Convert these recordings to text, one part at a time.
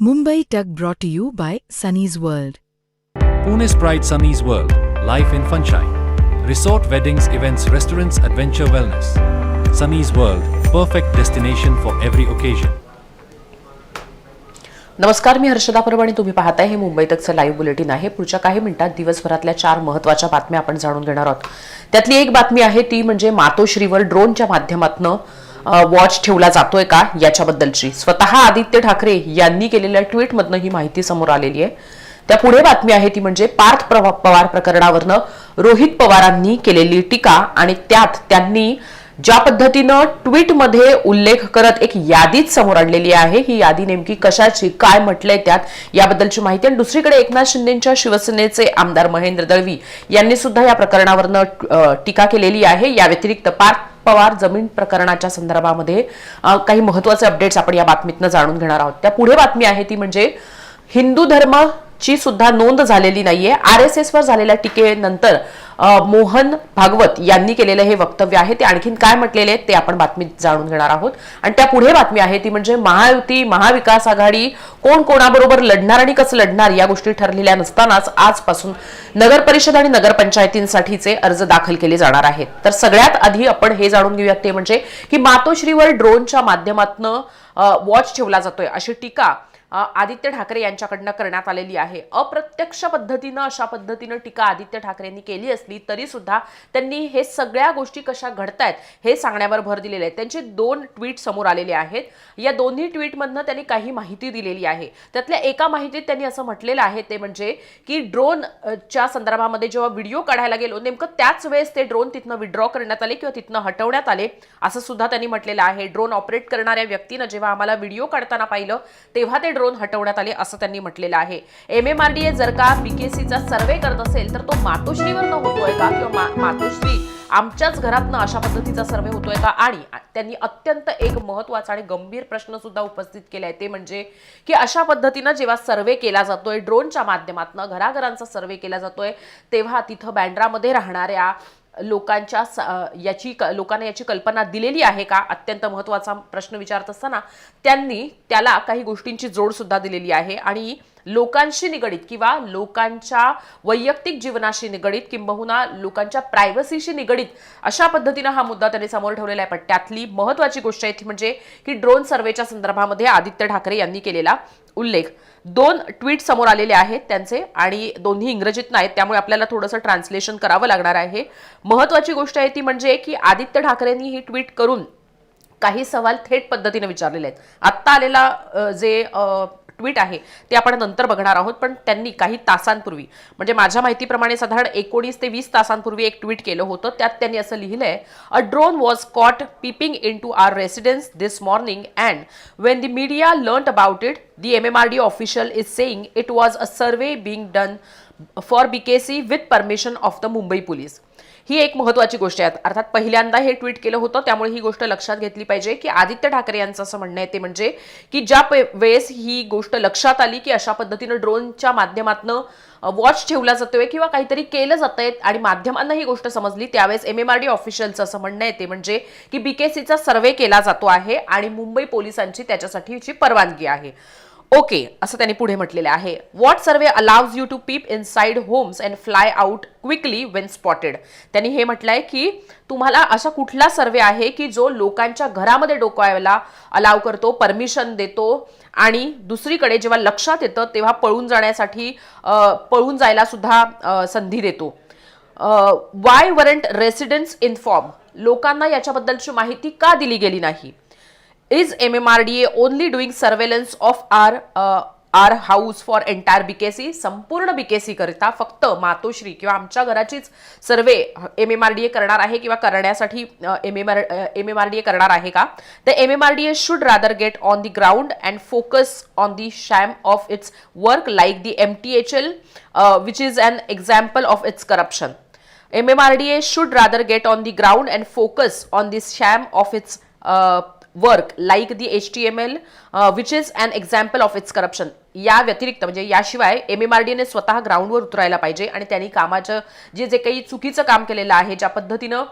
Mumbai Tug brought to you by Sunny's World. Pune's Pride Sunny's World, Life in Funshine. Resort weddings, events, restaurants, adventure wellness. Sunny's World, perfect destination for every occasion. नमस्कार मी हर्षदा परब आणि तुम्ही पाहताय हे Mumbai तकचं live bulletin आहे पुढच्या काही मिनिटात दिवसभरातल्या चार महत्त्वाच्या बातम्या आपण जाणून घेणार आहोत त्यातली एक बातमी आहे ती म्हणजे मातोश्रीवर ड्रोनच्या माध्यमातून वॉच ठेवला जातोय का याच्याबद्दलची? स्वतः आदित्य ठाकरे यांनी केलेल्या ट्विटमधनं ही माहिती समोर आलेली आहे. त्या पुढे बातमी आहे ती म्हणजे पार्थ पवार प्रकरणावरनं रोहित पवारांनी केलेली टीका आणि त्यात त्यांनी ज्या पद्धतीनं ट्विटमध्ये उल्लेख करत एक यादीच समोर आणलेली आहे. ही यादी नेमकी कशाची काय म्हटलंय त्यात याबद्दलची माहिती आणि दुसरीकडे एकनाथ शिंदेच्या शिवसेनेचे आमदार महेंद्र दळवी यांनी सुद्धा या प्रकरणावरनं टीका केलेली आहे. या व्यतिरिक्त पार्थ पवार जमीन प्रकरणाच्या संदर्भामध्ये काही महत्त्वाचे अपडेट्स आपण या बातमीतनं जाणून घेणार आहोत. त्या पुढे बातमी आहे ती म्हणजे हिंदू धर्म ची सुद्धा नोंद झालेली नाहीये. आर एस एसवर झालेल्या टीकेनंतर मोहन भागवत यांनी केलेलं हे वक्तव्य आहे. ते आणखीन काय म्हटलेले आहेत ते आपण बातमीत जाणून घेणार आहोत. आणि त्या पुढे बातमी आहे ती म्हणजे महायुती महाविकास आघाडी कोण कोणाबरोबर लढणार आणि कसं लढणार या गोष्टी ठरलेल्या नसतानाच आजपासून नगर परिषद आणि नगरपंचायतींसाठीचे अर्ज दाखल केले जाणार आहेत. तर सगळ्यात आधी आपण हे जाणून घेऊयात ते म्हणजे की मातोश्रीवर ड्रोनच्या माध्यमातून वॉच ठेवला जातोय अशी टीका आदित्य ठाकरे यांच्याकडनं करण्यात आलेली आहे. अप्रत्यक्ष पद्धतीनं अशा पद्धतीनं टीका आदित्य ठाकरेंनी केली असली तरी सुद्धा त्यांनी हे सगळ्या गोष्टी कशा घडतायत हे सांगण्यावर भर दिलेले आहे. त्यांचे दोन ट्विट समोर आलेले आहेत. या दोन्ही ट्विटमधनं त्यांनी काही माहिती दिलेली आहे. त्यातल्या एका माहितीत त्यांनी असं म्हटलेलं आहे ते म्हणजे की ड्रोन च्या संदर्भामध्ये जेव्हा व्हिडिओ काढायला गेलो नेमकं त्याच वेळेस ते ड्रोन तिथनं विड्रॉ करण्यात आले किंवा तिथनं हटवण्यात आले असं सुद्धा त्यांनी म्हटलेलं आहे. ड्रोन ऑपरेट करणाऱ्या व्यक्तीनं जेव्हा आम्हाला व्हिडिओ काढताना पाहिलं तेव्हा ते ड्रोन हटवण्यात आले असं त्यांनी म्हटलेलं आहे. M M R D A जर का बीकेसीचा सर्वे करत असेल तर तो मातोश्रीवर न होतोय का? किंवा मातोश्री आमच्याच घरातनं अशा पद्धतीचा सर्वे होतोय का? आणि त्यांनी अत्यंत एक महत्त्वाचा आणि गंभीर प्रश्न सुद्धा उपस्थित केलाय. ते म्हणजे की अशा पद्धतीनं जेव्हा सर्वे केला जातोय ड्रोनच्या माध्यमातून घराघरांचा सर्वे केला जातोय तेव्हा तिथं बँड्रामध्ये राहणाऱ्या लोकांच्या स- याची क- लोकांना याची कल्पना दिलेली आहे का? अत्यंत महत्त्वाचा प्रश्न विचारत असताना त्यांनी त्याला काही गोष्टींची जोड सुद्धा दिलेली आहे आणि लोकांशी निगडीत किंवा लोकांच्या वैयक्तिक जीवनाशी निगडीत किंबहुना लोकांच्या प्रायव्हसीशी निगडीत अशा पद्धतीनं हा मुद्दा त्यांनी समोर ठेवलेला आहे. पण त्यातली महत्वाची गोष्ट आहे ती म्हणजे की ड्रोन सर्वेच्या संदर्भामध्ये आदित्य ठाकरे यांनी केलेला उल्लेख. दोन ट्विट समोर आलेले आहेत त्यांचे आणि दोन्ही इंग्रजीत नाहीत त्यामुळे आपल्याला थोडंसं ट्रान्सलेशन करावं लागणार आहे. महत्वाची गोष्ट आहे ती म्हणजे की आदित्य ठाकरेंनी ही ट्विट करून काही सवाल थेट पद्धतीने विचारलेले आहेत. आत्ता आलेला जे ट्विट आहे ते आपण नंतर बघणार आहोत पण त्यांनी काही तासांपूर्वी म्हणजे माझ्या माहितीप्रमाणे साधारण एकोणीस ते वीस तासांपूर्वी एक ट्विट केलं होतं. त्यात त्यांनी असं लिहिलंय a drone was caught peeping into our residence this morning and when the media learn about it the M M R D official is saying it was a survey being done for BKC with permission of the Mumbai police ही एक महत्वाची गोष्ट आहे. अर्थात पहिल्यांदा हे tweet केलं होतं त्यामुळे ही गोष्ट लक्षात घेतली पाहिजे की आदित्य ठाकरे यांचं असं म्हणणं आहे ते म्हणजे की ज्या वेळेस ही गोष्ट लक्षात आली की अशा पद्धतीनं ड्रोनच्या माध्यमातनं वॉच ठेवला जातोय किंवा काहीतरी केलं जातंय आणि माध्यमांना ही गोष्ट समजली त्यावेळेस एम एम आर डी ऑफिशियलचं असं म्हणणं आहे ते म्हणजे की बीकेसीचा सर्वे केला जातो आहे आणि मुंबई पोलिसांची त्याच्यासाठीची परवानगी आहे. ओके असं त्यांनी पुढे म्हटलेलं आहे. What survey allows you to peep inside homes and fly out quickly when spotted त्यांनी हे म्हटलं आहे की तुम्हाला असा कुठला सर्वे आहे की जो लोकांच्या घरामध्ये डोकावायला अलाव करतो परमिशन देतो आणि दुसरीकडे जेव्हा लक्षात येतं तेव्हा पळून जाण्यासाठी पळून जायला सुद्धा संधी देतो. वाय वरंट रेसिडेंट्स इन्फॉर्म लोकांना याच्याबद्दलची माहिती का दिली गेली नाही? Is M M R D A only doing surveillance of our our house for entire BKC संपूर्ण बीकेसी करिता फक्त मातोश्री किंवा आमच्या घराचीच survey M M R D A करणार आहे किंवा करण्यासाठी M M R M M R D A करणार आहे का? तर M M R D A should rather get on the ground and focus on the sham of its work like the M T H L which is an example of its corruption MMRDA should rather get on the ground and focus on this sham of work like the H T M L which is an example of its corruption या व्यतिरिक्त म्हणजे याशिवाय M M R डीने स्वतः ग्राउंडवर उतरायला पाहिजे आणि त्यांनी कामाचं जे जे काही चुकीचं काम केलेलं आहे ज्या पद्धतीनं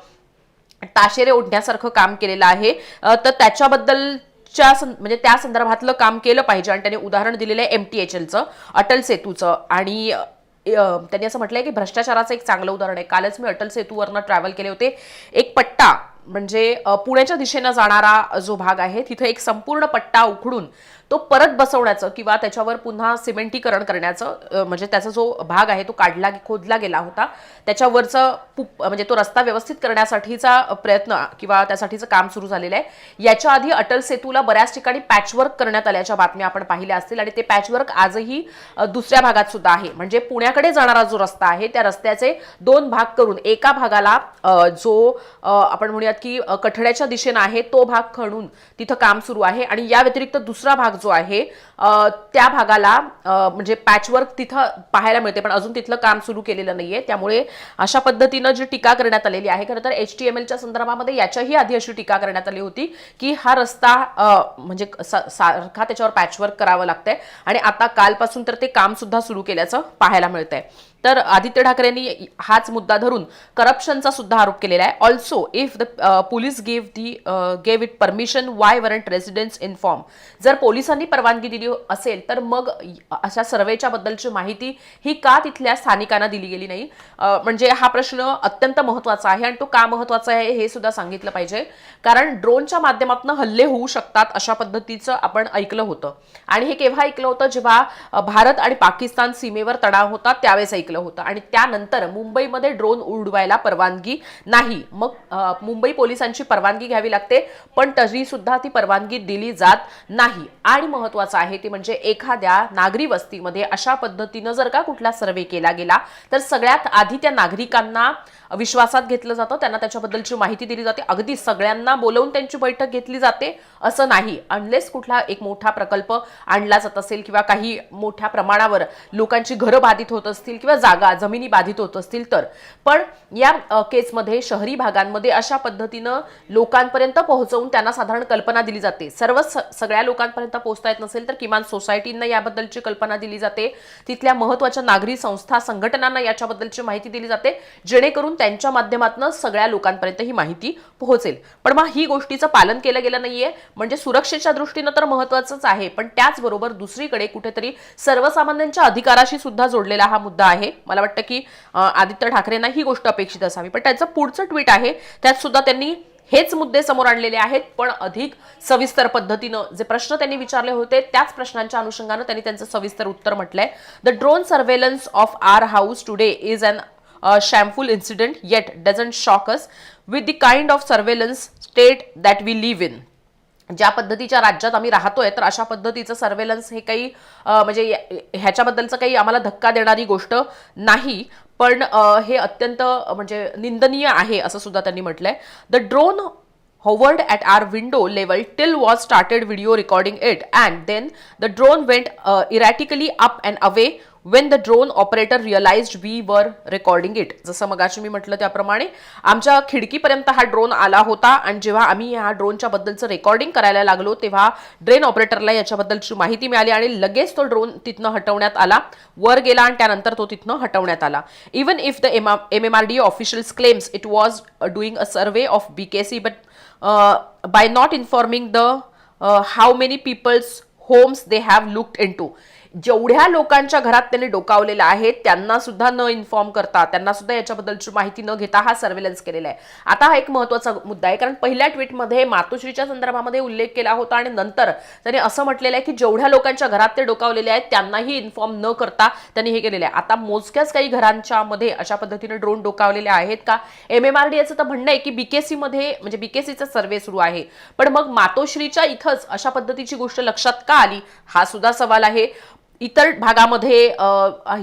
ताशेरे ओढण्यासारखं काम केलेलं आहे तर त्याच्याबद्दल च्या सं- म्हणजे त्या संदर्भातलं काम केलं पाहिजे. आणि त्यांनी उदाहरण दिलेलं आहे एम टी एच एलचं अटल सेतूचं. आणि त्यांनी असं म्हटलंय की भ्रष्टाचाराचं एक चांगलं उदाहरण आहे. कालच मी अटल सेतूवरनं ट्रॅव्हल केले होते. एक पट्टा म्हणजे पुण्याच्या दिशेनं जाणारा जो भाग आहे तिथे एक संपूर्ण पट्टा उखडून तो परत बसवण्याचं किंवा त्याच्यावर पुन्हा सिमेंटीकरण करण्याचं म्हणजे त्याचा जो भाग आहे तो काढला खोदला गेला होता त्याच्यावरचं पुप म्हणजे तो रस्ता व्यवस्थित करण्यासाठीचा प्रयत्न किंवा त्यासाठीचं काम सुरू झालेलं आहे. याच्या आधी अटल सेतूला बऱ्याच ठिकाणी पॅचवर्क करण्यात आल्याच्या बातम्या आपण पाहिल्या असतील आणि ते पॅचवर्क आजही दुसऱ्या भागात सुद्धा आहे. म्हणजे पुण्याकडे जाणारा जो रस्ता आहे त्या रस्त्याचे दोन भाग करून एका भागाला जो आपण म्हणूयात की कठड्याच्या दिशेनं आहे तो भाग खणून तिथं काम सुरू आहे आणि या व्यतिरिक्त दुसरा भाग जो आहे त्या भागाला म्हणजे पॅचवर्क तिथं पाहायला मिळते. पण अजून तिथलं काम सुरू केलेलं नाहीये. त्यामुळे अशा पद्धतीनं जी टीका करण्यात आलेली आहे खरं तर एच टी एम एलच्या संदर्भामध्ये याच्याही आधी अशी टीका करण्यात आली होती की हा रस्ता म्हणजे सारखा त्याच्यावर पॅचवर्क करावं लागतंय. आणि आता कालपासून तर ते काम सुद्धा सुरू केल्याचं पाहायला मिळतंय. तर आदित्य ठाकरेंनी हाच मुद्दा धरून करप्शनचा सुद्धा आरोप केलेला आहे. Also if the police gave the gave it permission why warrant residence inform जर पोलिसांनी परवानगी दिली असेल तर मग अशा सर्वेच्या बद्दलची माहिती ही का तिथल्या स्थानिकांना दिली गेली नाही? म्हणजे हा प्रश्न अत्यंत महत्त्वाचा आहे आणि तो का महत्त्वाचा आहे हे सुद्धा सांगितलं पाहिजे. कारण ड्रोनच्या माध्यमातून हल्ले होऊ शकतात अशा पद्धतीचं आपण ऐकलं होतं. आणि हे केव्हा ऐकलं होतं? जेव्हा भारत आणि पाकिस्तान सीमेवर तणाव होता त्यावेळेस ऐकलं होतं. आणि त्यानंतर मुंबईमध्ये ड्रोन उडवायला परवानगी नाही. मग मुंबई पोलिसांची परवानगी घ्यावी लागते पण तरी सुद्धा ती परवानगी दिली जात नाही. आणि महत्वाचं आहे ते म्हणजे एखाद्या नागरी वस्तीमध्ये अशा पद्धतीनं जर का कुठला सर्वे केला गेला तर सगळ्यात आधी त्या नागरिकांना विश्वासात घेतलं जातं. त्यांना त्याच्याबद्दलची माहिती दिली जाते. अगदी सगळ्यांना बोलवून त्यांची बैठक घेतली जाते असं नाही. अनलेस कुठला एक मोठा प्रकल्प आणला जात असेल किंवा काही मोठ्या प्रमाणावर लोकांची घरं बाधित होत असतील किंवा जागा जमिनी बाधित होत असतील तर. पण या केसमध्ये शहरी भागांमध्ये अशा पद्धतीनं लोकांपर्यंत पोहोचवून त्यांना साधारण कल्पना दिली जाते. सर्व सगळ्या लोकांपर्यंत पोहोचता येत नसेल तर किमान सोसायटींना याबद्दलची कल्पना दिली जाते. तिथल्या महत्त्वाच्या नागरी संस्था संघटनांना याच्याबद्दलची माहिती दिली जाते जेणेकरून त्यांच्या माध्यमातून सगळ्या लोकांपर्यंत ही माहिती पोहोचेल. पण मग ही गोष्टीचं पालन केलं गेलं नाहीये. म्हणजे सुरक्षेच्या दृष्टीनं तर महत्वाचंच आहे. पण त्याचबरोबर दुसरीकडे कुठेतरी सर्वसामान्यांच्या अधिकाराशी सुद्धा जोडलेला हा मुद्दा आहे. मला वाटतं की आदित्य ठाकरेंना ही गोष्ट अपेक्षित असावी. पण त्याचं पुढचं ट्विट आहे त्यात सुद्धा त्यांनी हेच मुद्दे समोर आणलेले आहेत पण अधिक सविस्तर पद्धतीनं जे प्रश्न त्यांनी विचारले होते त्याच प्रश्नांच्या अनुषंगानं त्यांनी त्यांचं सविस्तर उत्तर म्हटलंय. The drone surveillance of our house today is an shameful incident yet doesn't shocks with the kind of of state that we live in ज्या पद्धतीच्या राज्यात आम्ही राहतोय तर अशा पद्धतीचं सर्वेलन्स हे काही म्हणजे ह्याच्याबद्दलचं काही आम्हाला धक्का देणारी गोष्ट नाही. पण हे अत्यंत म्हणजे निंदनीय आहे असं सुद्धा त्यांनी म्हटलंय. The drone hovered at our window level till was started video recording it and then the drone went uh, erratically up and away when the drone operator realized we were recording it जसं मगाशी मी म्हटलं त्याप्रमाणे आमच्या खिडकीपर्यंत हा drone आला होता आणि जेव्हा आम्ही ह्या ड्रोनच्या बद्दलचं रेकॉर्डिंग करायला लागलो तेव्हा ड्रेन ऑपरेटरला याच्याबद्दलची माहिती मिळाली आणि लगेच तो ड्रोन तिथनं हटवण्यात आला. वर गेला आणि त्यानंतर तो तिथनं हटवण्यात आला. Even if the M M M R D officials claims it was doing a survey of B K C but by not informing the how many people's homes they have looked into जेवढ्या लोकांच्या घरात त्यांनी डोकावलेलं आहे त्यांना सुद्धा न inform करता त्यांना सुद्धा याच्याबद्दलची माहिती न घेता हा सर्वेलन्स केलेला आहे. आता हा एक महत्त्वाचा मुद्दा आहे कारण पहिल्या ट्विटमध्ये मातोश्रीच्या संदर्भामध्ये उल्लेख केला होता आणि नंतर त्यांनी असं म्हटलेलं आहे की जेवढ्या लोकांच्या घरात ते डोकावलेले आहेत त्यांनाही इन्फॉर्म न करता त्यांनी हे केलेलं आहे. आता मोजक्याच काही घरांच्या मध्ये अशा पद्धतीने ड्रोन डोकावलेले आहेत का? एम एम आर डी याचं तर म्हणणं आहे की बीकेसी मध्ये म्हणजे बीकेसीचा सर्वे सुरू आहे. पण मग मातोश्रीच्या इथंच अशा पद्धतीची गोष्ट लक्षात का आली? हा सुद्धा सवाल आहे. इतर भागामध्ये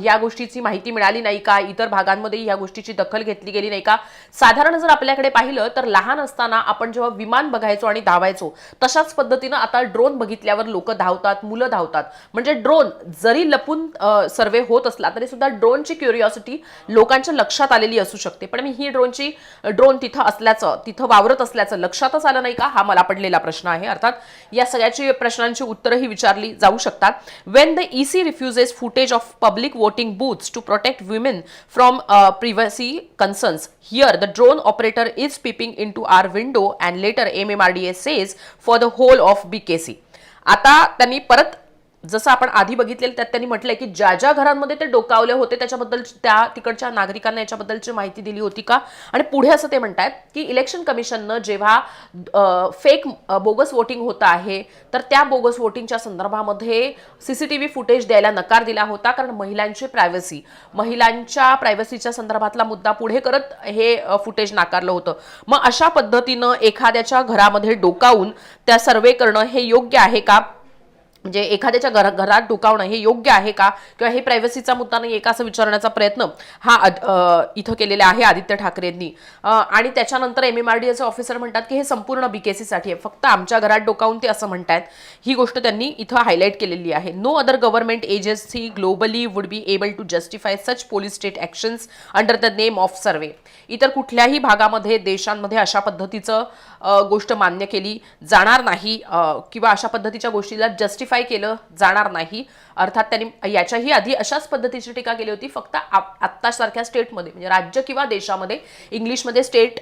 या गोष्टीची माहिती मिळाली नाही का? इतर भागांमध्ये या गोष्टीची दखल घेतली गेली नाही का? साधारण जर आपल्याकडे पाहिलं तर लहान असताना आपण जेव्हा विमान बघायचो आणि धावायचो तशाच पद्धतीनं आता ड्रोन बघितल्यावर लोक धावतात मुलं धावतात. म्हणजे ड्रोन जरी लपून सर्वे होत असला तरी सुद्धा ड्रोनची क्युरिओसिटी लोकांच्या लक्षात आलेली असू शकते. पण मी ही ड्रोनची ड्रोन तिथं असल्याचं तिथं वावरत असल्याचं लक्षातच आलं नाही का? हा मला पडलेला प्रश्न आहे. अर्थात या सगळ्याची प्रश्नांची उत्तरंही विचारली जाऊ शकतात. When the EC refuses footage of public voting booths to protect women from uh, privacy concerns. Here, the drone operator is peeping into our window, and later MMRDA says for the whole of BKC. आता त्यांनी परत जसं आपण आधी बघितलेलं त्यात त्यांनी म्हटलंय की ज्या ज्या घरांमध्ये ते डोकावले होते त्याच्याबद्दल त्या तिकडच्या नागरिकांना याच्याबद्दलची माहिती दिली होती का? आणि पुढे असं ते म्हणतात की इलेक्शन कमिशननं जेव्हा फेक बोगस वोटिंग होत आहे तर त्या बोगस वोटिंगच्या संदर्भामध्ये C C T V footage द्यायला नकार दिला होता कारण महिलांची प्रायव्हसी महिलांच्या प्रायव्हसीच्या संदर्भातला मुद्दा पुढे करत हे फुटेज नाकारलं होतं. मग अशा पद्धतीनं एखाद्याच्या घरामध्ये डोकावून त्या सर्वे करणं हे योग्य आहे का? म्हणजे एखाद्याच्या घरा घरात डोकावणं हे योग्य आहे का? किंवा हे प्रायव्हसीचा मुद्दा नाही का असं विचारण्याचा प्रयत्न हा इथं केलेला आहे आदित्य ठाकरेंनी. यांनी आणि त्याच्यानंतर एम एम आर डी एचे ऑफिसर म्हणतात की हे संपूर्ण बीकेसीसाठी आहे. फक्त आमच्या घरात डोकावून ते असं म्हणतात ही गोष्ट त्यांनी इथं हायलाईट केलेली आहे. No other government agency globally would be able to justify such police state actions under the name of survey इतर कुठल्याही भागामध्ये देशांमध्ये अशा पद्धतीचं गोष्ट मान्य केली जाणार नाही किंवा अशा पद्धतीच्या गोष्टीला जस्टिफाय केलं जाणार नाही. अर्थात त्यांनी याच्याही आधी अशाच पद्धतीची टीका केली होती. फक्त आत्तासारख्या स्टेटमध्ये म्हणजे राज्य किंवा देशामध्ये इंग्लिशमध्ये स्टेट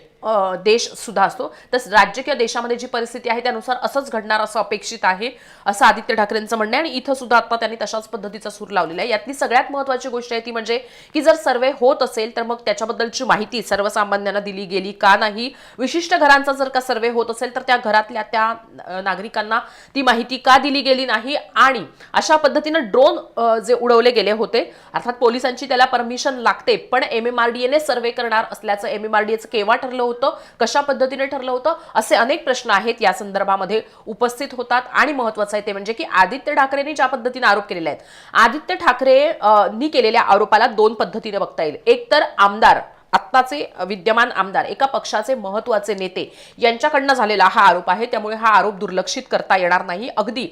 देश सुद्धा असतो. तर राज्य किंवा देशामध्ये जी परिस्थिती आहे त्यानुसार असंच घडणार असं अपेक्षित आहे असं आदित्य ठाकरेंचं म्हणणं आहे. आणि इथं सुद्धा आता त्यांनी तशाच पद्धतीचा सूर लावलेला आहे. यातली सगळ्यात महत्त्वाची गोष्ट आहे ती म्हणजे की जर सर्वे होत असेल तर मग त्याच्याबद्दलची माहिती सर्वसामान्यांना दिली गेली का नाही? विशिष्ट घरांचा जर का सर्वे होत असेल तर त्या घरातल्या त्या नागरिकांना ती माहिती का दिली गेली नाही? आणि अशा पद्धतीनं ड्रोन जे उडवले गेले होते अर्थात पोलिसांची त्याला परमिशन लागते पण एम एम आर डी एने सर्वे करणार असल्याचं एम एम आर डी एचं केव्हा ठरलं होतं कशा पद्धतीने ठरलं होतं असे अनेक प्रश्न आहेत. या संदर्भामध्ये उपस्थित होतात. आणि महत्वाचं आहे ते म्हणजे की आदित्य ठाकरेंनी ज्या पद्धतीने आरोप केलेले आहेत आदित्य ठाकरेनी केलेल्या आरोपाला दोन पद्धतीने बघता येईल. एक तर आमदार आत्ताचे विद्यमान आमदार एका पक्षाचे महत्त्वाचे नेते यांच्याकडनं झालेला हा आरोप आहे. त्यामुळे हा आरोप दुर्लक्षित करता येणार नाही. अगदी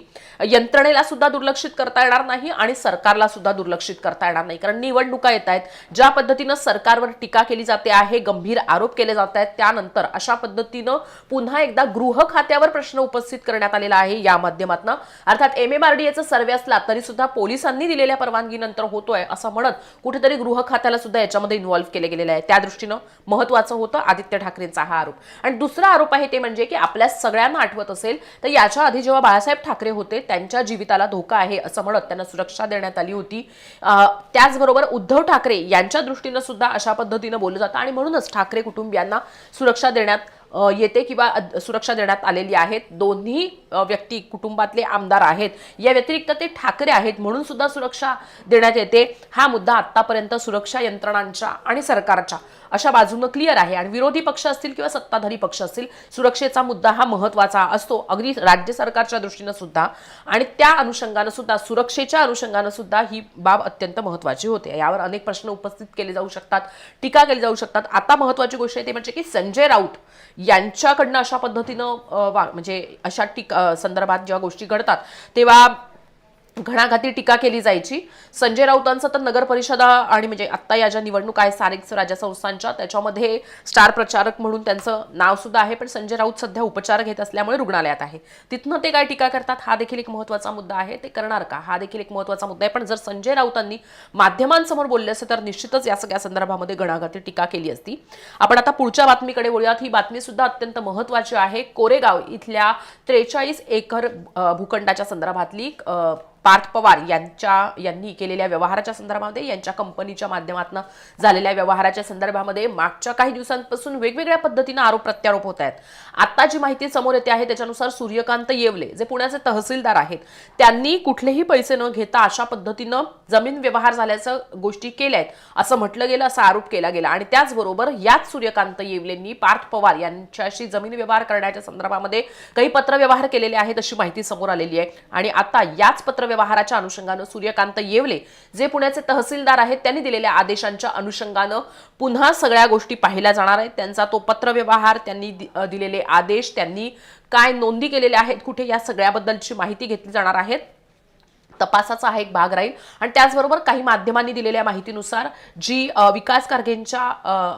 यंत्रणेला सुद्धा दुर्लक्षित करता येणार नाही आणि सरकारला सुद्धा दुर्लक्षित करता येणार नाही. कारण निवडणुका येत आहेत. ज्या पद्धतीनं सरकारवर टीका केली जाते आहे गंभीर आरोप केले जात आहेत त्यानंतर अशा पद्धतीनं पुन्हा एकदा गृह खात्यावर प्रश्न उपस्थित करण्यात आलेला आहे या माध्यमातून. अर्थात M M R D survey असला तरी सुद्धा पोलिसांनी दिलेल्या परवानगीनंतर होतोय असं म्हणत कुठेतरी गृह खात्याला सुद्धा याच्यामध्ये इन्व्हॉल्व्ह केले गेलेले आहेत. त्या दृष्टीनं महत्वाचं होतं आदित्य ठाकरेंचा हा आरोप. आणि दुसरा आरोप आहे ते म्हणजे की आपल्या सगळ्यांना आठवत असेल तर याच्या आधी जेव्हा बाळासाहेब ठाकरे होते त्यांच्या जीविताला धोका आहे असं म्हणत त्यांना सुरक्षा देण्यात आली होती. त्याचबरोबर उद्धव ठाकरे यांच्या दृष्टीनं सुद्धा अशा पद्धतीनं बोललं जातं. आणि म्हणूनच ठाकरे कुटुंबियांना सुरक्षा देण्यात येते किंवा सुरक्षा देण्यात आलेली आहेत. दोन्ही व्यक्ती कुटुंबातले आमदार आहेत. या व्यतिरिक्त ते ठाकरे आहेत म्हणून सुद्धा सुरक्षा देण्यात येते. हा मुद्दा आतापर्यंत सुरक्षा यंत्रणांच्या आणि सरकारच्या अशा बाजूनं क्लिअर आहे. आणि विरोधी पक्ष असतील किंवा सत्ताधारी पक्ष असतील सुरक्षेचा मुद्दा हा महत्त्वाचा असतो. अगदी राज्य सरकारच्या दृष्टीनं सुद्धा. आणि त्या अनुषंगानं सुद्धा सुरक्षेच्या अनुषंगानं सुद्धा ही बाब अत्यंत महत्वाची होते. यावर अनेक प्रश्न उपस्थित केले जाऊ शकतात टीका केली जाऊ शकतात. आता महत्वाची गोष्ट आहे ती म्हणजे की संजय राऊत यांच्याकडनं अशा पद्धतीनं वा- म्हणजे अशा टीका संदर्भात जेव्हा गोष्टी घडतात तेव्हा घणाघाती टीका केली जायची. संजय राऊतांचं तर नगर परिषदा आणि म्हणजे आत्ता या ज्या निवडणूक आहेत स्थानिक राजसंस्थांच्या संस्थांच्या त्याच्यामध्ये स्टार प्रचारक म्हणून त्यांचं नाव सुद्धा आहे पण संजय राऊत सध्या उपचार घेत असल्यामुळे रुग्णालयात आहे. तिथनं ते काय टीका करतात हा देखील एक महत्त्वाचा मुद्दा आहे ते करणार का? हा देखील एक महत्त्वाचा मुद्दा आहे पण जर संजय राऊतांनी माध्यमांसमोर बोलले असते तर निश्चितच या सगळ्या संदर्भामध्ये घणाघाती टीका केली असती. आपण आता पुढच्या बातमीकडे बोलूयात ही बातमी सुद्धा अत्यंत महत्वाची आहे. कोरेगाव इथल्या त्रेचाळीस एकर भूखंडाच्या संदर्भातली पार्थ पवार यांच्या यांनी केलेल्या व्यवहाराच्या संदर्भामध्ये यांच्या कंपनीच्या माध्यमातून झालेल्या व्यवहाराच्या संदर्भामध्ये मागच्या काही दिवसांपासून वेगवेगळ्या पद्धतीनं आरोप प्रत्यारोप होत आहेत. आता जी माहिती समोर येते आहे त्याच्यानुसार सूर्यकांत येवले जे पुण्याचे तहसीलदार आहेत त्यांनी कुठलेही पैसे न घेता अशा पद्धतीनं जमीन व्यवहार झाल्याचं गोष्टी केल्या आहेत असं म्हटलं गेलं असा आरोप केला गेला. आणि त्याचबरोबर याच सूर्यकांत येवलेंनी पार्थ पवार यांच्याशी जमीन व्यवहार करण्याच्या संदर्भामध्ये काही पत्रव्यवहार केलेले आहेत अशी माहिती समोर आलेली आहे. आणि आता याच व्यवहाराच्या अनुषंगानं सूर्यकांत येवले जे पुण्याचे तहसीलदार आहेत त्यांनी दिलेल्या आदेशांच्या अनुषंगानं पुन्हा सगळ्या गोष्टी पाहिल्या जाणार आहेत. त्यांचा तो पत्रव्यवहार त्यांनी दिलेले आदेश त्यांनी काय नोंदी केलेल्या आहेत कुठे या सगळ्याबद्दलची माहिती घेतली जाणार आहेत तपासाचा हा एक भाग राहील. आणि त्याचबरोबर काही माध्यमांनी दिलेल्या माहितीनुसार जी विकास कारगेंच्या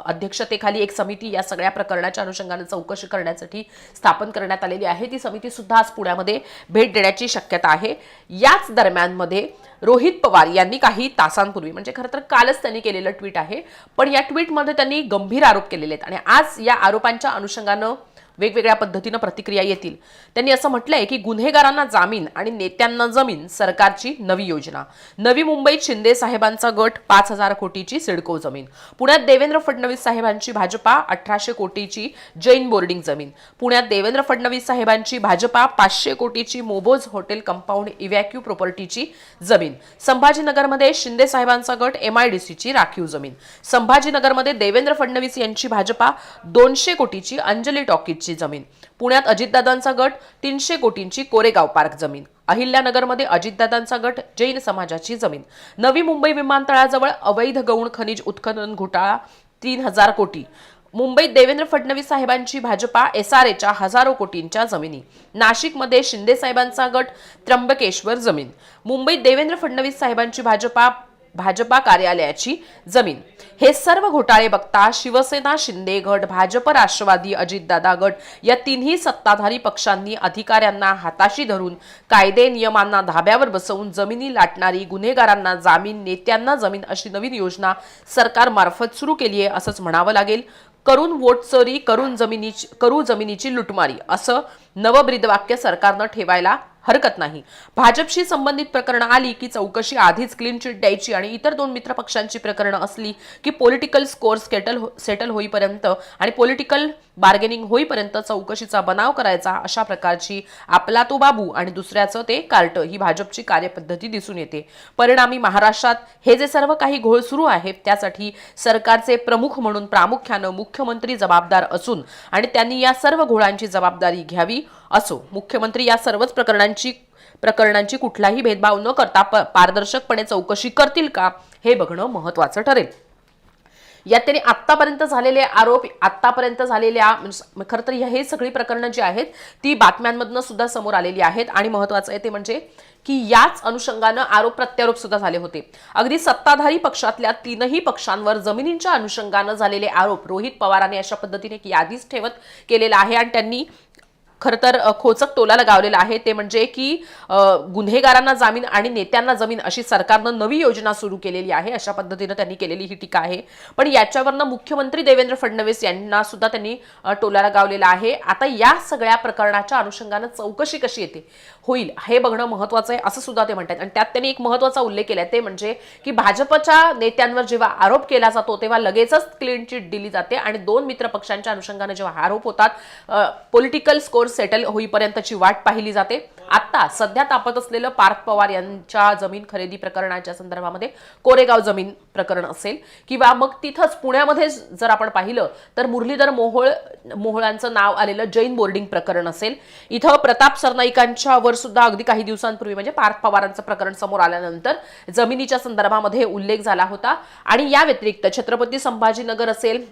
अध्यक्षतेखाली एक समिती या सगळ्या प्रकरणाच्या अनुषंगाने चौकशी करण्यासाठी स्थापन करण्यात आलेली आहे. ती समिती सुद्धा आज पुण्यामध्ये भेट देण्याची शक्यता आहे. याच दरम्यानमध्ये रोहित पवार यांनी काही तासांपूर्वी म्हणजे खरं तर कालच त्यांनी केलेलं ट्विट आहे पण या ट्विटमध्ये त्यांनी गंभीर आरोप केलेले आहेत. आणि आज या आरोपांच्या अनुषंगानं वेगवेगळ्या पद्धतीनं प्रतिक्रिया येतील. त्यांनी असं म्हटलंय की गुन्हेगारांना जामीन आणि नेत्यांना जमीन सरकारची नवी योजना. नवी मुंबईत शिंदे साहेबांचा गट पाच हजार कोटीची सिडको जमीन. पुण्यात देवेंद्र फडणवीस साहेबांची भाजपा अठराशे कोटीची जैन बोर्डिंग जमीन. पुण्यात देवेंद्र फडणवीस साहेबांची भाजपा पाचशे कोटीची मोबोज हॉटेल कंपाऊंड इव्हॅक्यू प्रॉपर्टीची जमीन. संभाजीनगरमध्ये शिंदे साहेबांचा गट एमआयडीसीची राखीव जमीन. संभाजीनगरमध्ये देवेंद्र फडणवीस यांची भाजपा दोनशे कोटीची अंजली टॉकीजची जमीन. पुण्यात अजितदादांचा गट तीनशे कोटींची कोरेगाव पार्क जमीन. अहिल्यानगरमध्ये अजितदादांचा गट जैन समाजाची जमीन. नवी मुंबई विमानतळाजवळ अवैध गौण खनिज उत्खनन घोटाळा तीन हजार कोटी. मुंबईत देवेंद्र फडणवीस साहेबांची भाजपा एस आर हजारो कोटींच्या जमिनी. नाशिकमध्ये शिंदे साहेबांचा गट त्र्यंबकेश्वर जमीन. मुंबईत देवेंद्र फडणवीस साहेबांची भाजपा भाजपा कार्यालयाची जमीन. हे सर्व घोटाळे बघता शिवसेना शिंदे गट भाजप राष्ट्रवादी अजितदादा गट या तिन्ही सत्ताधारी पक्षांनी अधिकाऱ्यांना हाताशी धरून कायदे नियमांना धाब्यावर बसवून जमिनी लाटणारी गुन्हेगारांना जामीन नेत्यांना जमीन अशी नवीन योजना सरकारमार्फत सुरू केली आहे असंच म्हणावं लागेल. करून वोट चोरी करून जमिनीची करू जमिनीची लुटमारी असं नवब्रीदवाक्य सरकारनं ठेवायला हरकत नाही. भाजपशी संबंधित प्रकरणं आली की चौकशी आधीच क्लीन चिट द्यायची आणि इतर दोन मित्र पक्षांची प्रकरणं असली की पॉलिटिकल स्कोअर सेटल सेटल होईपर्यंत आणि पॉलिटिकल बार्गेनिंग होईपर्यंत चौकशीचा बनाव करायचा अशा प्रकारची आपला तो बाबू आणि दुसऱ्याचं ते कार्ट ही भाजपची कार्यपद्धती दिसून येते. परिणामी महाराष्ट्रात हे जे सर्व काही घोळ सुरू आहे त्यासाठी सरकारचे प्रमुख म्हणून प्रामुख्यानं मुख्यमंत्री जबाबदार असून आणि त्यांनी या सर्व घोळांची जबाबदारी घ्यावी असो. मुख्यमंत्री या सर्वच प्रकरणांची प्रकरणांची कुठलाही भेदभाव न करता प- पारदर्शकपणे चौकशी करतील का हे बघणं महत्वाचं ठरेल. यात त्यांनी आत्तापर्यंत झालेले आरोप आत्तापर्यंत झालेल्या म्हणजे खरं तर हे सगळी प्रकरणं जी आहेत ती बातम्यांमधनं सुद्धा समोर आलेली आहेत. आणि महत्वाचं आहे ते म्हणजे की याच अनुषंगानं आरोप प्रत्यारोप सुद्धा झाले होते. अगदी सत्ताधारी पक्षातल्या तीनही पक्षांवर जमिनींच्या अनुषंगानं झालेले आरोप रोहित पवारांनी अशा पद्धतीने एक यादीच ठेवत केलेला आहे. आणि त्यांनी खरं तर खोचक टोलाला गावलेलं आहे. ते म्हणजे की गुन्हेगारांना जामीन आणि नेत्यांना जमीन अशी सरकारनं नवी योजना सुरू केलेली आहे. अशा पद्धतीनं त्यांनी केलेली ही टीका आहे. पण याच्यावरनं मुख्यमंत्री देवेंद्र फडणवीस यांना सुद्धा त्यांनी टोलाला गावलेलं आहे. आता या सगळ्या प्रकरणाच्या अनुषंगानं चौकशी कशी येते? होईल. हे बघणं महत्वाचं आहे असं सुद्धा ते म्हणतात आणि त्यात त्यांनी एक महत्त्वाचा उल्लेख केला ते म्हणजे की भाजपच्या नेत्यांवर जेव्हा आरोप केला जातो तेव्हा लगेचच क्लीन चिट दिली जाते आणि दोन मित्र पक्षांच्या अनुषंगाने जेव्हा आरोप होतात पॉलिटिकल स्कोर सेटल होईपर्यंतची वाट पाहिली जाते. आता सध्या तापत असलेलं पार्थ पवार यांच्या जमीन खरेदी प्रकरणाच्या संदर्भामध्ये कोरेगाव जमीन प्रकरण असेल किंवा मग तिथंच पुण्यामध्ये जर आपण पाहिलं तर मुरलीधर मोहोळ मोहोळांचं नाव आलेलं जैन बोर्डिंग प्रकरण असेल. इथं प्रताप सरनाईकांच्या वर सुद्धा अगदी काही दिवसांपूर्वी म्हणजे पार्थ पवारांचं प्रकरण समोर आल्यानंतर जमिनीच्या संदर्भामध्ये उल्लेख झाला होता. आणि या व्यतिरिक्त छत्रपती संभाजीनगर असेल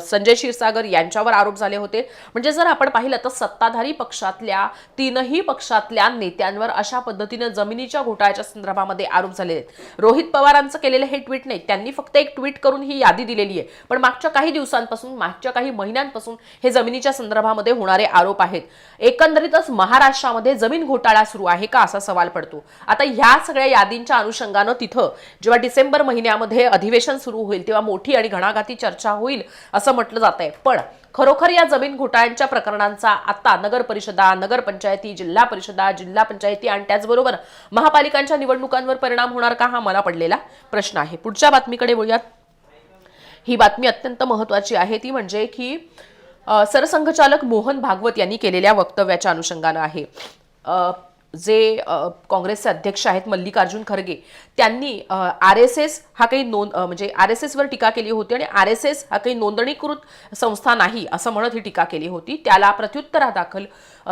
संजय क्षीरसागर यांच्यावर आरोप झाले होते. म्हणजे जर आपण पाहिलं तर सत्ताधारी पक्षातल्या तीनही पक्षातल्या नेत्यांवर अशा पद्धतीनं जमिनीच्या घोटाळ्याच्या संदर्भामध्ये आरोप झाले आहेत. रोहित पवारांचं केलेलं हे ट्विट नाही. त्यांनी फक्त एक ट्विट करून ही यादी दिलेली आहे. पण मागच्या काही दिवसांपासून मागच्या काही महिन्यांपासून हे जमिनीच्या संदर्भामध्ये होणारे आरोप आहेत. एकंदरीतच महाराष्ट्रामध्ये जमीन घोटाळा सुरू आहे का असा सवाल पडतो. आता ह्या सगळ्या यादींच्या अनुषंगानं तिथं जेव्हा डिसेंबर महिन्यामध्ये अधिवेशन सुरू होईल तेव्हा मोठी आणि घणाघाती चर्चा होईल असं म्हटलं जात आहे पण खरोखर या जमीन घोटाळ्यांच्या प्रकरणांचा आता नगर परिषदा नगरपंचायती जिल्हा परिषदा जिल्हा पंचायती आणि त्याचबरोबर महापालिकांच्या निवडणुकांवर परिणाम होणार का हा मला पडलेला प्रश्न आहे. पुढच्या बातमीकडे बोलूयात. ही बातमी अत्यंत महत्वाची आहे. ती म्हणजे की सरसंघचालक मोहन भागवत यांनी केलेल्या वक्तव्याच्या अनुषंगानं आहे. जे काँग्रेसचे अध्यक्ष आहेत मल्लिकार्जुन खरगे त्यांनी आर एस एस हा काही नोंद म्हणजे आर एस एसवर टीका केली होती आणि आर एस एस हा काही नोंदणीकृत संस्था नाही असं म्हणत ही टीका केली होती. त्याला प्रत्युत्तरादाखल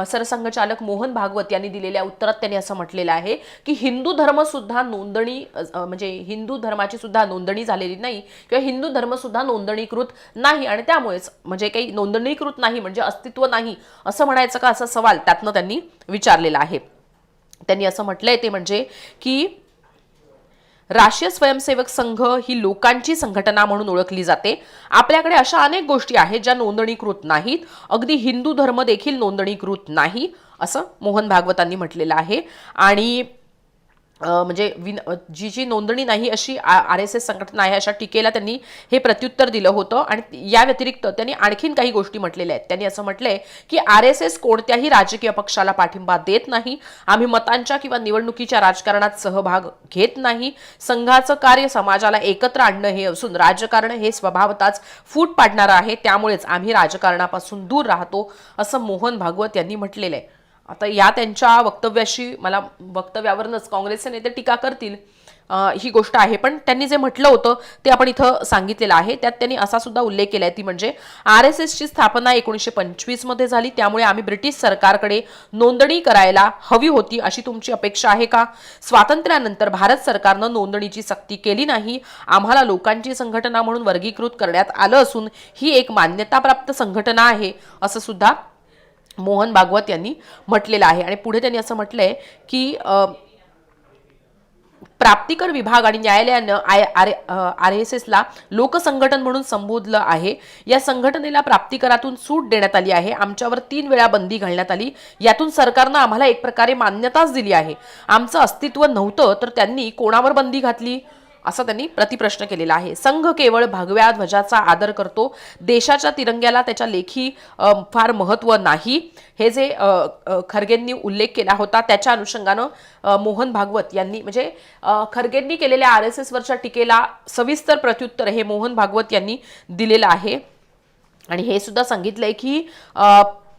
सरसंघचालक मोहन भागवत यांनी दिलेल्या उत्तरात त्यांनी असं म्हटलेलं आहे की हिंदू धर्मसुद्धा नोंदणी म्हणजे हिंदू धर्माची सुद्धा नोंदणी झालेली नाही किंवा हिंदू धर्मसुद्धा नोंदणीकृत नाही आणि त्यामुळेच म्हणजे काही नोंदणीकृत नाही म्हणजे अस्तित्व नाही असं म्हणायचं का असा सवाल त्यातनं त्यांनी विचारलेला आहे. त्यांनी असं म्हटलंय ते म्हणजे की राष्ट्रीय स्वयंसेवक संघ ही लोकांची संघटना म्हणून ओळखली जाते. आपल्याकडे अशा अनेक गोष्टी आहेत ज्या नोंदणीकृत नाहीत. अगदी हिंदू धर्म देखील नोंदणीकृत नाही असं मोहन भागवतांनी म्हटलेलं आहे. आणि म्हणजे विन जी जी नोंदणी नाही अशी आर एस एस संघटना आहे अशा टीकेला त्यांनी हे प्रत्युत्तर दिलं होतं आणि या व्यतिरिक्त त्यांनी आणखीन काही गोष्टी म्हटलेल्या आहेत. त्यांनी असं म्हटलंय की आर एस एस कोणत्याही राजकीय पक्षाला पाठिंबा देत नाही आम्ही मतांच्या किंवा निवडणुकीच्या राजकारणात सहभाग घेत नाही संघाचं कार्य समाजाला एकत्र आणणं हे असून राजकारण हे स्वभावताच फूट पाडणारं आहे त्यामुळेच आम्ही राजकारणापासून दूर राहतो असं मोहन भागवत यांनी म्हटलेलं आहे. आता या त्यांच्या वक्तव्याशी मला वक्तव्यावरूनच काँग्रेसचे नेते टीका करतील ही गोष्ट आहे. पण त्यांनी जे म्हटलं होतं ते आपण इथं सांगितलेलं आहे. त्यात त्यांनी असा सुद्धा उल्लेख केलाय ती म्हणजे आर एस एसची स्थापना एकोणीसशे पंचवीसमध्ये झाली. त्यामुळे आम्ही ब्रिटिश सरकारकडे नोंदणी करायला हवी होती अशी तुमची अपेक्षा आहे का? स्वातंत्र्यानंतर भारत सरकारनं नोंदणीची सक्ती केली नाही. आम्हाला लोकांची संघटना म्हणून वर्गीकृत करण्यात आलं असून ही एक मान्यताप्राप्त संघटना आहे असं सुद्धा मोहन भागवत यांनी म्हटलेलं आहे. आणि पुढे त्यांनी असं म्हटलं आहे की प्राप्तिकर विभाग आणि न्यायालयानं आय आर आर एस एसला लोकसंघटन म्हणून संबोधलं आहे. या संघटनेला प्राप्तिकरातून सूट देण्यात आली आहे. आमच्यावर तीन वेळा बंदी घालण्यात आली. यातून सरकारनं आम्हाला एक प्रकारे मान्यताच दिली आहे. आमचं अस्तित्व नव्हतं तर त्यांनी कोणावर बंदी घातली? असा त्यांनी प्रतिप्रश्न केलेला आहे. संघ केवळ भगव्या ध्वजाचा आदर करतो. देशाच्या तिरंग्याला त्याच्या लेखी फार महत्त्व नाही. हे जे खरगेंनी उल्लेख केला होता त्याच्या अनुषंगानं मोहन भागवत यांनी म्हणजे खरगेंनी केलेल्या आर एस एसवरच्या टीकेला सविस्तर प्रत्युत्तर हे मोहन भागवत यांनी दिलेलं आहे. आणि हे सुद्धा सांगितलंय की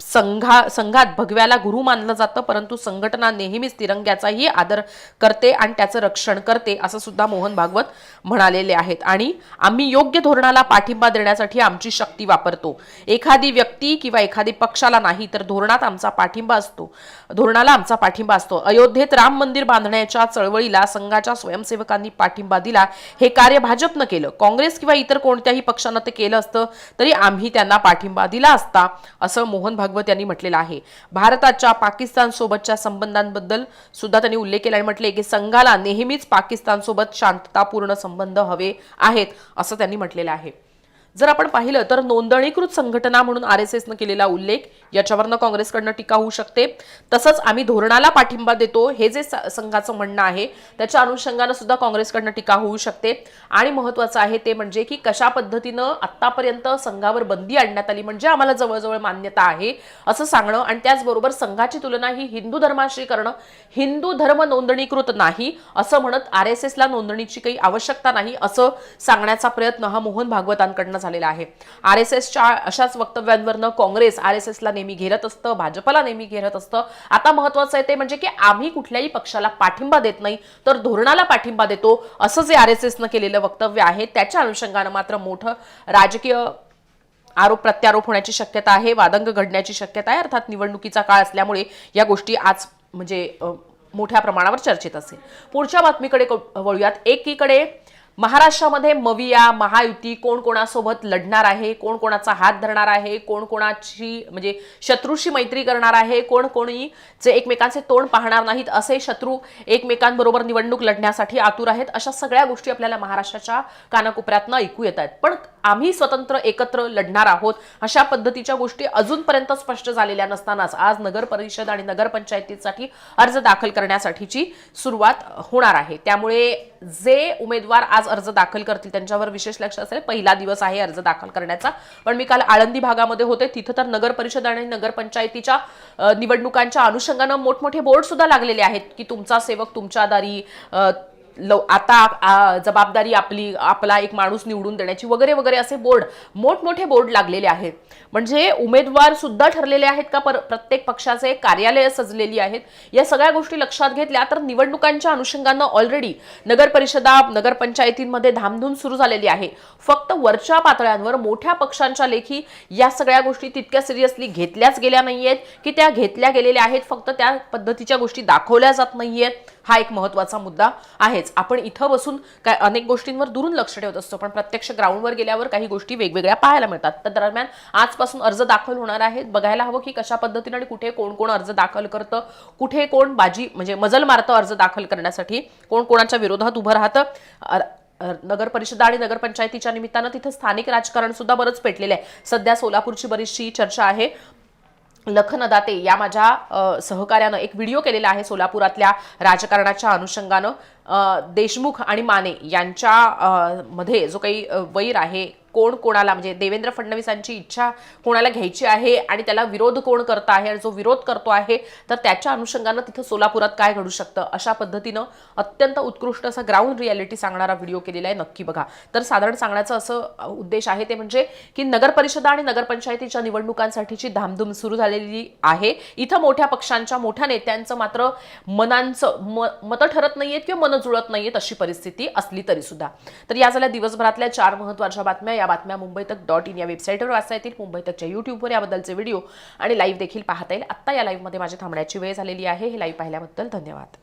संघा संघात भगव्याला गुरु मानलं जातं परंतु संघटना नेहमीच तिरंग्याचाही आदर करते आणि त्याचं रक्षण करते असं सुद्धा मोहन भागवत म्हणालेले आहेत. आणि आम्ही योग्य धोरणाला पाठिंबा देण्यासाठी आमची शक्ती वापरतो. एखादी व्यक्ती किंवा एखादी पक्षाला नाही तर धोरणात आमचा पाठिंबा असतो. धोरणाला आमचा पाठिंबा असतो. अयोध्येत राम मंदिर बांधण्याच्या चळवळीला संघाच्या स्वयंसेवकांनी पाठिंबा दिला हे कार्य भाजपनं केलं. काँग्रेस किंवा इतर कोणत्याही पक्षानं ते केलं असतं तरी आम्ही त्यांना पाठिंबा दिला असता असं मोहन भागवत यांनी म्हटलेलं आहे. भारताच्या पाकिस्तान सोबतच्या संबंधांबद्दल सुद्धा त्यांनी उल्लेख केला आणि म्हटले की संघाला नेहमीच पाकिस्तान सोबत शांततापूर्ण संबंध हवे आहेत असं त्यांनी म्हटलेलं आहे. जर आपण पाहिलं तर नोंदणीकृत संघटना म्हणून आर एस एसनं केलेला उल्लेख याच्यावरनं काँग्रेसकडनं टीका होऊ शकते. तसंच आम्ही धोरणाला पाठिंबा देतो हे जे स- संघाचं म्हणणं आहे त्याच्या अनुषंगानं सुद्धा काँग्रेसकडनं टीका होऊ शकते. आणि महत्वाचं आहे ते म्हणजे की कशा पद्धतीनं आतापर्यंत संघावर बंदी आणण्यात आली म्हणजे आम्हाला जवळजवळ मान्यता आहे असं सांगणं आणि त्याचबरोबर संघाची तुलना ही हिंदू धर्माशी करणं हिंदू धर्म नोंदणीकृत नाही असं म्हणत आर एस एसला नोंदणीची काही आवश्यकता नाही असं सांगण्याचा प्रयत्न हा मोहन भागवतांकडनं झालेला आहे. आर एस एसच्या अशाच वक्तव्यांवरनं काँग्रेस आर एस एसला नेहमी घेरत असतं भाजपला नेहमी घेरत असतं. आता महत्वाचं आहे ते म्हणजे की आम्ही कुठल्याही पक्षाला पाठिंबा देत नाही तर धोरणाला पाठिंबा देतो असं जे आर एस एसनं केलेलं वक्तव्य आहे त्याच्या अनुषंगानं मात्र मोठं राजकीय आरोप प्रत्यारोप होण्याची शक्यता आहे वादंग घडण्याची शक्यता आहे अर्थात निवडणुकीचा काळ असल्यामुळे या गोष्टी आज म्हणजे मोठ्या प्रमाणावर चर्चेत असेल. पुढच्या बातमीकडे वळूयात. एकीकडे महाराष्ट्रामध्ये मविया महायुती कोण कोणासोबत लढणार आहे कोण कोणाचा हात धरणार आहे कोण कोणाची म्हणजे शत्रूशी मैत्री करणार आहे कोण कोणी जे एकमेकांचे तोंड पाहणार नाहीत असे शत्रू एकमेकांबरोबर निवडणूक लढण्यासाठी आतुर आहेत अशा सगळ्या गोष्टी आपल्याला महाराष्ट्राच्या कानाकोपऱ्यातनं ऐकू येत आहेत. पण आम्ही स्वतंत्र एकत्र लढणार आहोत अशा पद्धतीच्या गोष्टी अजूनपर्यंत स्पष्ट झालेल्या नसतानाच आज नगर परिषद आणि नगरपंचायतीसाठी अर्ज दाखल करण्यासाठीची सुरुवात होणार आहे. त्यामुळे जे उमेदवार आज अर्ज दाखल करतील त्यांच्यावर विशेष लक्ष असेल. पहिला दिवस आहे अर्ज दाखल करण्याचा. पण मी काल आळंदी भागामध्ये होते. तिथं तर नगर परिषद आणि नगरपंचायतीच्या निवडणुकांच्या अनुषंगानं मोठमोठे बोर्ड सुद्धा लागलेले आहेत की तुमचा सेवक तुमच्या दारी लव आता जबाबदारी आपली आपला एक माणूस निवडून देण्याची वगैरे वगैरे असे बोर्ड मोठमोठे बोर्ड लागलेले आहेत. म्हणजे उमेदवार सुद्धा ठरलेले आहेत का? पर प्रत्येक पक्षाचे कार्यालय सजलेली आहेत. या सगळ्या गोष्टी लक्षात घेतल्या तर निवडणुकांच्या अनुषंगानं ऑलरेडी नगर परिषदा नगरपंचायतींमध्ये धामधूम सुरू झालेली आहे. फक्त वरच्या पातळ्यांवर मोठ्या पक्षांच्या लेखी या सगळ्या गोष्टी तितक्या सिरियसली घेतल्याच गेल्या नाहीयेत. की त्या घेतल्या गेलेल्या आहेत फक्त त्या पद्धतीच्या गोष्टी दाखवल्या जात नाहीयेत. हा एक महत्त्वाचा मुद्दा आहेच. आपण इथं बसून काय अनेक गोष्टींवर दुरून लक्ष ठेवत असतो पण प्रत्यक्ष ग्राउंडवर गेल्यावर काही गोष्टी वेगवेगळ्या पाहायला मिळतात. तर दरम्यान आजपासून अर्ज दाखल होणार आहेत. बघायला हवं की कशा पद्धतीने आणि कुठे कोण कोण अर्ज दाखल करतं कुठे कोण बाजी म्हणजे मजल मारतं अर्ज दाखल करण्यासाठी कोण कोणाच्या विरोधात उभं राहतं. नगर परिषदा आणि नगरपंचायतीच्या निमित्तानं तिथं स्थानिक राजकारण सुद्धा बरंच पेटलेलं आहे. सध्या सोलापूरची बरीचशी चर्चा आहे. लखनदाते या माझ्या सहकार्यानं एक व्हिडिओ केलेला आहे सोलापुरातल्या राजकारणाच्या अनुषंगानं. देशमुख आणि माने यांच्या मध्ये जो काही वैर आहे कोण कोणाला म्हणजे देवेंद्र फडणवीसांची इच्छा कोणाला घ्यायची आहे आणि त्याला विरोध कोण करत आहे आणि जो विरोध करतो आहे तर त्याच्या अनुषंगानं तिथं सोलापुरात काय घडू शकतं? अशा पद्धतीनं अत्यंत उत्कृष्ट असा ग्राउंड रियालिटी सांगणारा व्हिडिओ केलेला आहे नक्की बघा. तर साधारण सांगण्याचं असं उद्देश आहे ते म्हणजे की नगर परिषदा आणि नगरपंचायतीच्या निवडणुकांसाठीची धामधूम सुरू झालेली आहे. इथं मोठ्या पक्षांच्या मोठ्या नेत्यांचं मात्र मनांचं म मतं ठरत नाहीयेत किंवा मनं जुळत नाहीयेत अशी परिस्थिती असली तरी सुद्धा. तर या झाल्या दिवसभरातल्या चार महत्त्वाच्या बातम्या या बातम्या मुंबई तक डॉट इन या वेबसाईटवर वाचता येतील. मुंबई तकच्या युट्यूबवर याबद्दलचे व्हिडिओ आणि लाईव्ह देखील पाहता येईल. आत्ता या लाईव्हमध्ये माझी थांबण्याची वेळ झालेली आहे. हे लाईव्ह पाहिल्याबद्दल धन्यवाद.